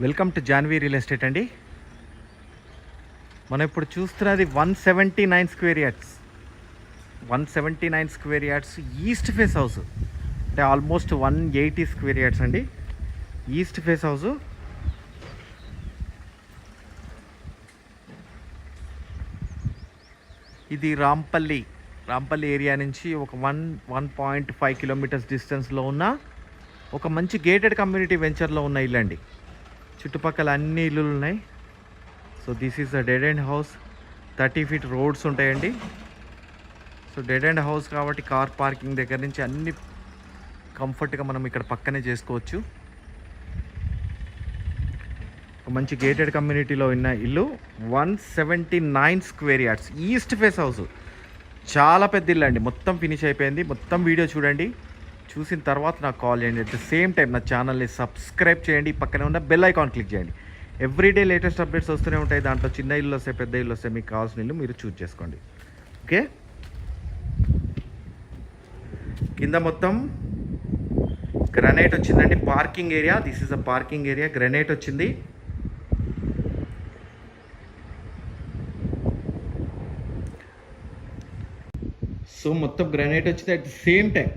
Welcome to Janvi real estate అండి. మనం ఇప్పుడు చూస్తున్నది one seventy nine square yards. One seventy nine square yards east face house. అంటే almost one eighty square yards అండి. East face house. ఇది Rampalli Rampalli area నుంచి ఒక one one point five kilometres డిస్టెన్స్లో ఉన్న ఒక మంచి గేటెడ్ కమ్యూనిటీ వెంచర్లో ఉన్న ఇల్లు అండి చుట్టుపక్కల అన్ని ఇల్లులు ఉన్నాయి. So this is the dead end house thirty feet roads ఉంటాయండి. సో డెడ్ అండ్ హౌస్ కాబట్టి కార్ పార్కింగ్ దగ్గర నుంచి అన్ని కంఫర్ట్గా మనం ఇక్కడ పక్కనే చేసుకోవచ్చు. మంచి గేటెడ్ కమ్యూనిటీలో ఉన్న ఇల్లు. One seventy nine square yards. East face house. చాలా పెద్ద ఇల్లు అండి. మొత్తం ఫినిష్ అయిపోయింది. మొత్తం వీడియో చూడండి. చూసిన తర్వాత నాకు కాల్ చేయండి. అట్ ద సేమ్ టైం నా ఛానల్ని సబ్స్క్రైబ్ చేయండి. పక్కనే ఉన్న బెల్ ఐకాన్ క్లిక్ చేయండి. ఎవ్రీడే లేటెస్ట్ అప్డేట్స్ వస్తూనే ఉంటాయి. దాంట్లో చిన్న ఇల్లు వస్తాయి పెద్ద ఇల్లు వస్తాయి. మీకు కావాల్సిన ఇల్లు మీరు చూజ్ చేసుకోండి. ఓకే కింద మొత్తం గ్రనైట్ వచ్చిందండి. Parking area this is a parking area granite వచ్చింది. సో మొత్తం గ్రనైట్ వచ్చింది. At the same time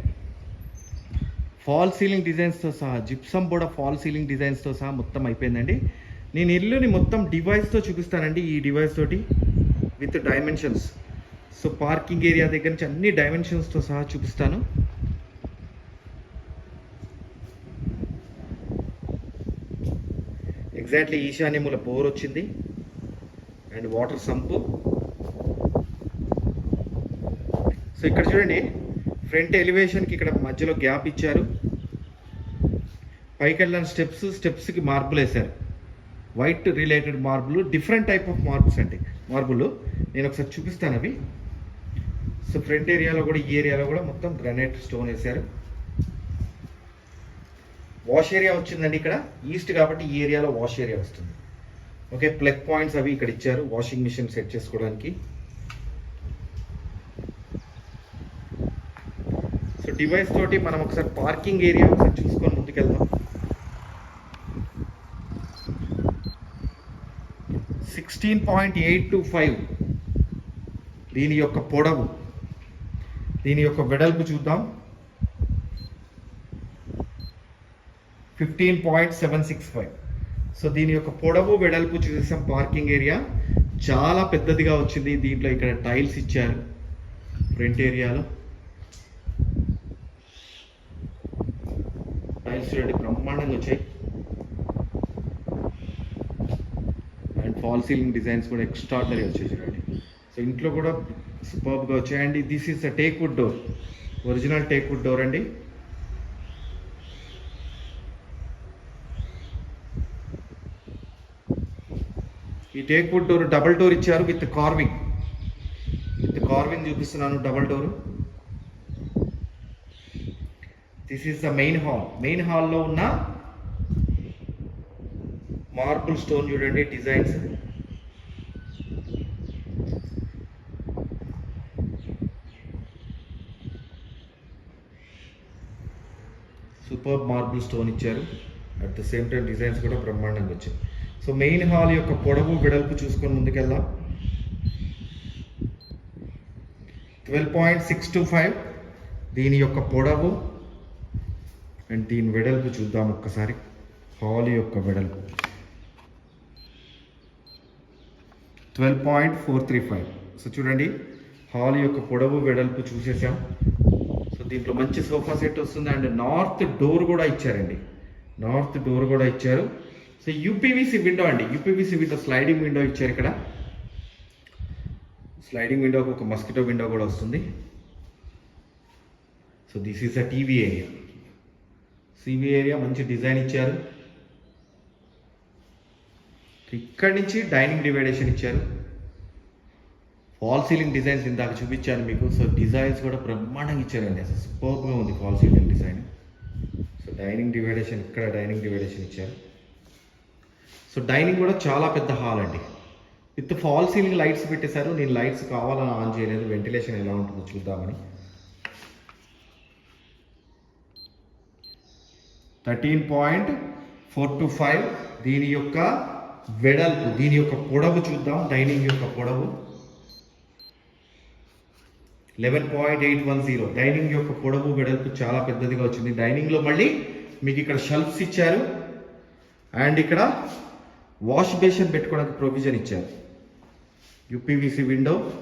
false ceiling డిజైన్స్తో సహా జిప్సమ్ కూడా ఫాల్ సీలింగ్ డిజైన్స్తో సహా మొత్తం అయిపోయిందండి. నేను ఇల్లుని మొత్తం డివైస్తో చూపిస్తానండి ఈ డివైస్ తోటి with dimensions so parking area దగ్గర నుంచి అన్ని డైమెన్షన్స్తో సహా చూపిస్తాను. ఎగ్జాక్ట్లీ ఈశాన్యముల బోర్ వచ్చింది. అండ్ వాటర్ సంపు సో ఇక్కడ చూడండి. ఫ్రంట్ ఎలివేషన్కి ఇక్కడ మధ్యలో గ్యాప్ ఇచ్చారు. పైకి వెళ్ళిన స్టెప్స్ స్టెప్స్కి మార్బుల్ వేశారు. White related marble different type of marbles అండి. మార్బుల్. నేను ఒకసారి చూపిస్తాను అవి. సో ఫ్రంట్ ఏరియాలో కూడా ఈ ఏరియాలో కూడా మొత్తం గ్రానైట్ స్టోన్ వేశారు. వాష్ ఏరియా వచ్చిందండి ఇక్కడ. ఈస్ట్ కాబట్టి ఈ ఏరియాలో వాష్ ఏరియా వస్తుంది. ఓకే ప్లగ్ పాయింట్స్ అవి ఇక్కడ ఇచ్చారు. వాషింగ్ మిషన్ సెట్ చేసుకోవడానికి. సో డివైస్ తోటి మనం ఒకసారి పార్కింగ్ ఏరియా ఒకసారి చూసుకొని ముందుకెళ్దాం. Sixteen point eight two five దీని యొక్క పొడవు. దీని యొక్క వెడల్పు చూద్దాం. Fifteen point seven six five so దీని యొక్క పొడవు వెడల్పు చూసేసాం పార్కింగ్ ఏరియా చాలా పెద్దదిగా వచ్చింది. దీంట్లో ఇక్కడ టైల్స్ ఇచ్చారు. ఫ్రంట్ ఏరియాలో టైల్స్ చూడండి బ్రహ్మాండంగా వచ్చాయి. అండ్ ఫాల్ సీలింగ్ డిజైన్స్ కూడా ఎక్స్ట్రాడనరీ వచ్చాయి చూడండి. సో ఇంట్లో కూడా సూపర్బ్గా వచ్చాయి. And this is a teak wood door original teak wood door అండి. ఈ teak wood door double door ఇచ్చారు విత్ కార్వింగ్ విత్ కార్వింగ్ చూపిస్తున్నాను double door this is the main hall main హాల్లో ఉన్న మార్బుల్ స్టోన్ చూడండి డిజైన్స్ సూపర్ మార్బుల్ స్టోన్ ఇచ్చారు. At the same time designs కూడా బ్రహ్మాండంగా వచ్చాయి. సో మెయిన్ హాల్ యొక్క పొడవు వెడల్పు చూసుకొని ముందుకెళ్దాం. Twelve point six two five దీని యొక్క పొడవు అండ్ దీని వెడల్పు చూద్దాం ఒక్కసారి. హాల్ యొక్క వెడల్పు. Twelve point four three five. So చూడండి హాల్ యొక్క పొడవు వెడల్పు చూసేసాం. సో దీంట్లో మంచి సోఫా సెట్ వస్తుంది అండ్ నార్త్ డోర్ కూడా ఇచ్చారండి. నార్త్ డోర్ కూడా ఇచ్చారు. సో యూపీవీసీ విండో అండి. యూపీవీసీ విండో స్లైడింగ్ విండో ఇచ్చారు ఇక్కడ. స్లైడింగ్ విండోకి ఒక మస్కిటో విండో కూడా వస్తుంది. So this is a TV area. CV area మంచి డిజైన్ ఇచ్చారు. ఇక్కడి నుంచి డైనింగ్ డివైడేషన్ ఇచ్చారు. ఫాల్ సీలింగ్ డిజైన్స్ ఇందాక చూపించాను మీకు. సో డిజైన్స్ కూడా బ్రహ్మాండంగా ఇచ్చారండి. అసలు సూపర్గా ఉంది false ceiling design. So dining dividation ఇక్కడ డైనింగ్ డివైడేషన్ ఇచ్చారు. సో డైనింగ్ కూడా చాలా పెద్ద హాల్ అండి. విత్ ఫాల్ సీలింగ్ లైట్స్ పెట్టేశారు. నేను లైట్స్ కావాలని ఆన్ చేయలేదు. వెంటిలేషన్ ఎలా ఉంటుందో చూద్దామని. Thirteen point four two five. దీని యొక్క వెడల్పు దీని యొక్క పొడవు చూద్దాం. డైనింగ్ యొక్క పొడవు. Eleven point eight one zero. Dining యొక్క పొడవు వెడల్పు చాలా పెద్దదిగా వచ్చింది. డైనింగ్లో మళ్ళీ మీకు ఇక్కడ షెల్ఫ్స్ ఇచ్చారు. అండ్ ఇక్కడ వాష్ బేసిన్ పెట్టుకోవడానికి ప్రొవిజన్ ఇచ్చారు. UPVC window.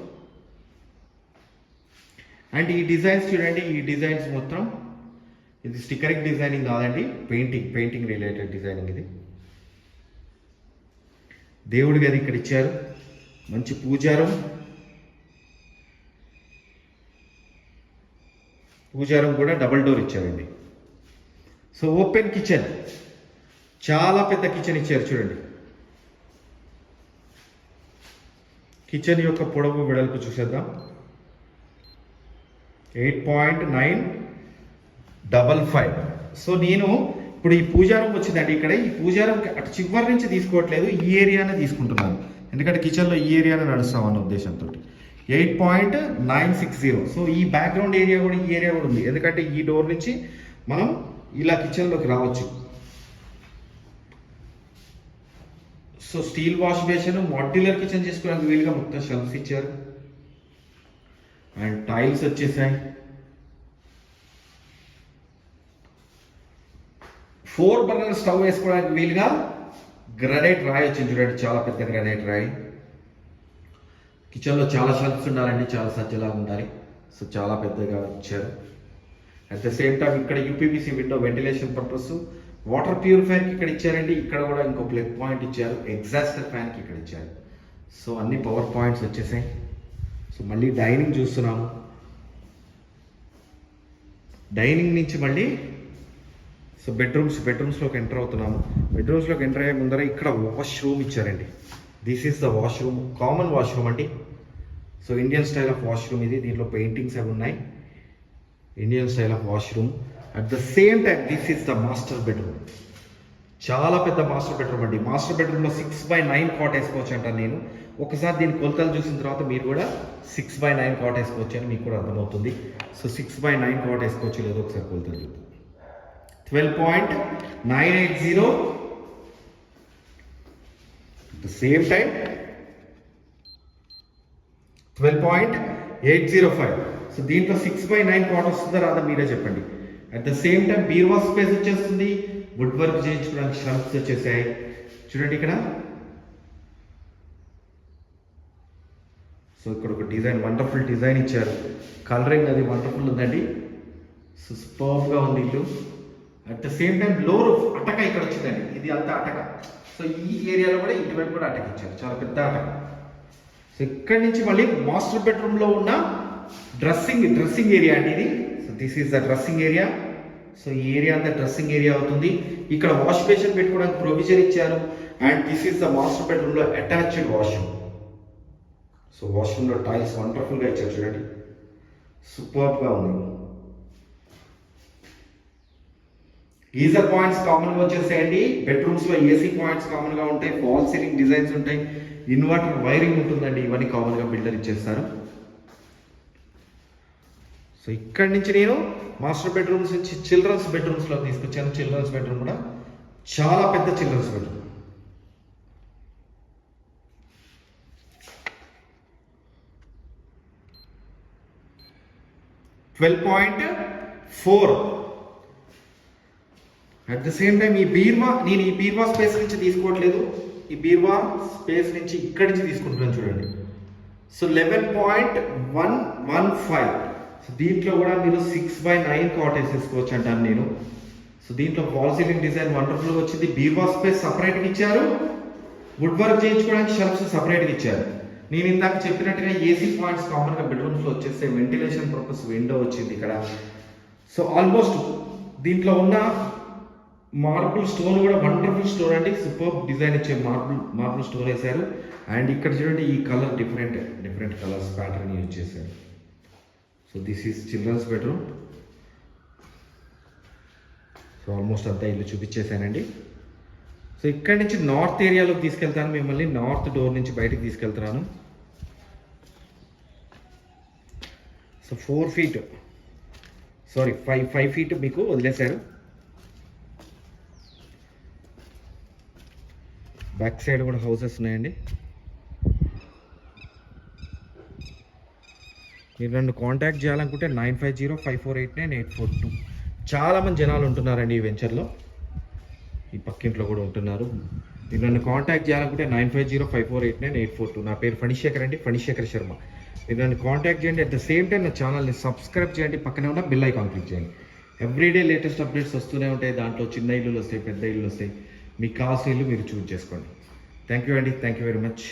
అండ్ ఈ డిజైన్స్ చూడండి. ఈ డిజైన్స్ మొత్తం ఇది స్టిక్కరింగ్ డిజైనింగ్ కాదండి పెయింటింగ్ పెయింటింగ్ రిలేటెడ్ డిజైనింగ్ ఇది. దేవుడి గది ఇక్కడ ఇచ్చారు. మంచి పూజారం. పూజారం కూడా డబల్ డోర్ ఇచ్చారండి. సో ఓపెన్ కిచెన్ చాలా పెద్ద కిచెన్ ఇచ్చారు చూడండి. కిచెన్ యొక్క పొడవు వెడల్పు చూసేద్దాం. Eight point nine double five. So నేను ఇప్పుడు ఈ పూజారం వచ్చిందండి ఇక్కడ. ఈ పూజారం అటు చివరి నుంచి తీసుకోవట్లేదు ఈ ఏరియానే తీసుకుంటున్నాను. ఎందుకంటే కిచెన్లో ఈ ఏరియానే నడుస్తాం అన్న ఉద్దేశంతో. Eight point nine six zero. So ఈ బ్యాక్గ్రౌండ్ ఏరియా కూడా ఈ ఏరియా కూడా ఉంది. ఎందుకంటే ఈ డోర్ నుంచి మనం ఇలా కిచెన్లోకి రావచ్చు. So steel wash basin modular kitchen చేసుకోవడానికి వీలుగా మొత్తం షెల్ఫ్స్ ఇచ్చారు. అండ్ టైల్స్ వచ్చేసాయి. ఫోర్ బర్నర్ స్టవ్ వేసుకోవడానికి వీలుగా గ్రనైట్ రాయి వచ్చింది చూడండి చాలా పెద్ద గ్రనైట్ రాయి. కిచెన్లో చాలా షెల్ఫ్స్ ఉండాలండి చాలా సజ్జలా ఉండాలి. సో చాలా పెద్దగా ఇచ్చారు అట్ ద సేమ్ టైం ఇక్కడ UPVC window ventilation purpose water ప్యూరిఫైర్కి ఇక్కడ ఇచ్చారండి. ఇక్కడ కూడా ఇంకో ప్లగ్ పాయింట్ ఇచ్చారు. ఎగ్జాస్టర్ ఫ్యాన్కి ఇక్కడ ఇచ్చారు. సో అన్ని పవర్ పాయింట్స్ వచ్చేసాయి. సో మళ్ళీ డైనింగ్ చూస్తున్నాము. డైనింగ్ నుంచి మళ్ళీ సో బెడ్రూమ్స్ బెడ్రూమ్స్లోకి ఎంటర్ అవుతున్నాము. బెడ్రూమ్స్లోకి ఎంటర్ అయ్యే ముందర ఇక్కడ వాష్ రూమ్ ఇచ్చారండి. This is the washroom common washroom అండి. So Indian style of washroom ఇది. దీంట్లో పెయింటింగ్స్ అవి ఉన్నాయి. Indian style of washroom at the same time this is the master bedroom చాలా పెద్ద మాస్టర్ బెడ్రూమ్ అండి. మాస్టర్ బెడ్రూమ్లో సిక్స్ బై నైన్ కాట్ వేసుకోవచ్చు అంటాను నేను. ఒకసారి దీని కొలతలు చూసిన తర్వాత మీరు కూడా సిక్స్ బై నైన్ కాట్ వేసుకోవచ్చు అని మీకు కూడా అర్థమవుతుంది. So six by nine cot వేసుకోవచ్చు లేదో ఒకసారి కొలతలు చూద్దాం. Twelve point nine eight zero the same time twelve point eight zero five so దీంట్లో సిక్స్ బై నైన్ కాట్ వస్తుందా రాదా మీరే చెప్పండి. అట్ ద సేమ్ టైం బీర్వా స్పేస్ వచ్చేస్తుంది. వుడ్ వర్క్ చేయించుకోవడానికి షెల్ఫ్స్ వచ్చేసాయి. చూడండి ఇక్కడ. సో ఇక్కడ ఒక డిజైన్ వండర్ఫుల్ డిజైన్ ఇచ్చారు. కలరింగ్ అది వండర్ఫుల్ ఉందండి. సో సూపర్గా ఉంది ఇల్లు. అట్ ద సేమ్ టైం లో అటక ఇక్కడ వచ్చిందండి. ఇది అంతా అటక సో ఈ ఏరియాలో కూడా ఇటువైపు కూడా అటక ఇచ్చారు. చాలా పెద్ద అటక సో ఇక్కడి నుంచి మళ్ళీ మాస్టర్ బెడ్రూమ్లో ఉన్న డ్రెస్సింగ్ డ్రెస్సింగ్ ఏరియా అండి ఇది. So this is the dressing area so ఈ ఏరియా అంతా డ్రెస్సింగ్ ఏరియా అవుతుంది. ఇక్కడ వాష్ బేసిన్ పెట్టుకోవడానికి ప్రొవిజన్ ఇచ్చారు. And this is the master బెడ్రూమ్లో అటాచ్డ్ వాష్రూమ్ సో వాష్రూమ్లో టైల్స్ వండర్ఫుల్గా ఇచ్చారు చూడండి. సూపర్గా ఉంది. గీజర్ పాయింట్స్ కామన్గా వచ్చేసేయండి బెడ్రూమ్స్లో ఏసీ పాయింట్స్ కామన్గా ఉంటాయి. ఫాల్ సీలింగ్ డిజైన్స్ ఉంటాయి. ఇన్వర్టర్ వైరింగ్ ఉంటుందండి. ఇవన్నీ కామన్గా బిల్డర్ ఇచ్చేస్తారు. సో ఇక్కడి నుంచి నేను మాస్టర్ బెడ్రూమ్స్ నుంచి చిల్డ్రన్స్ బెడ్రూమ్స్లో తీసుకొచ్చాను. చిల్డ్రన్స్ బెడ్రూమ్ కూడా చాలా పెద్ద children's bedroom. Twelve point four at the same time ఈ బీర్వా నేను ఈ బీర్వా స్పేస్ నుంచి తీసుకోవట్లేదు. ఈ బీర్వా స్పేస్ నుంచి ఇక్కడి నుంచి తీసుకుంటున్నాను చూడండి. So eleven point one one five so దీంట్లో కూడా మీరు సిక్స్ బై నైన్ కాటేజ్ తీసుకోవచ్చు అంటాను నేను. సో దీంట్లో వాల్ సీలింగ్ డిజైన్ వండర్ఫుల్గా వచ్చింది. బీర్వా స్పేస్ సపరేట్గా ఇచ్చారు. వుడ్ వర్క్ చేయించుకోవడానికి షెల్ఫ్స్ సపరేట్గా ఇచ్చారు. నేను ఇందాక చెప్పినట్టుగా ఏసీ పాయింట్స్ కామన్గా బెడ్రూమ్స్లో వచ్చేస్తే వెంటిలేషన్ పర్పస్ విండో వచ్చింది ఇక్కడ. సో ఆల్మోస్ట్ దీంట్లో ఉన్న మార్బుల్ స్టోన్ కూడా వండర్ఫుల్ స్టోన్ అండి. సూపర్ డిజైన్ ఇచ్చే మార్బుల్ మార్బుల్ స్టోన్ వేశారు. అండ్ ఇక్కడ చూడండి ఈ colour different different colours pattern use చేశారు so this is children's bedroom so almost అంతా ఇల్లు చూపించేశానండి. సో ఇక్కడి నుంచి నార్త్ ఏరియాలోకి తీసుకెళ్తాను. మిమ్మల్ని నార్త్ డోర్ నుంచి బయటకు తీసుకెళ్తున్నాను. So four feet sorry five five feet మీకు వదిలేశారు. బ్యాక్ సైడ్ కూడా హౌసెస్ ఉన్నాయండి. మీరు నన్ను కాంటాక్ట్ చేయాలనుకుంటే nine five zero five four eight nine eight four two. చాలామంది జనాలు ఉంటున్నారండి ఈ వెంచర్లో ఈ పక్కింట్లో కూడా ఉంటున్నారు. మీరు నన్ను కాంటాక్ట్ చేయాలనుకుంటే nine five zero five four eight nine eight four two. నా పేరు ఫణిశేఖర్ అండి ఫణిశేఖర్ శర్మ. మీరు నన్ను కాంటాక్ట్ చేయండి. అట్ ద సేమ్ టైం నా ఛానల్ని సబ్స్క్రైబ్ చేయండి. పక్కనే ఉన్న బిల్ ఐకాన్ క్లిక్ చేయండి. ఎవ్రీడే లేటెస్ట్ అప్డేట్స్ వస్తూనే ఉంటాయి. దాంట్లో చిన్న ఇల్లులు వస్తాయి పెద్ద ఇల్లులు వస్తాయి. మీకు కావాల్సిన ఇల్లు మీరు చూజ్ చేసుకోండి. థ్యాంక్ యూ అండి. Thank you very much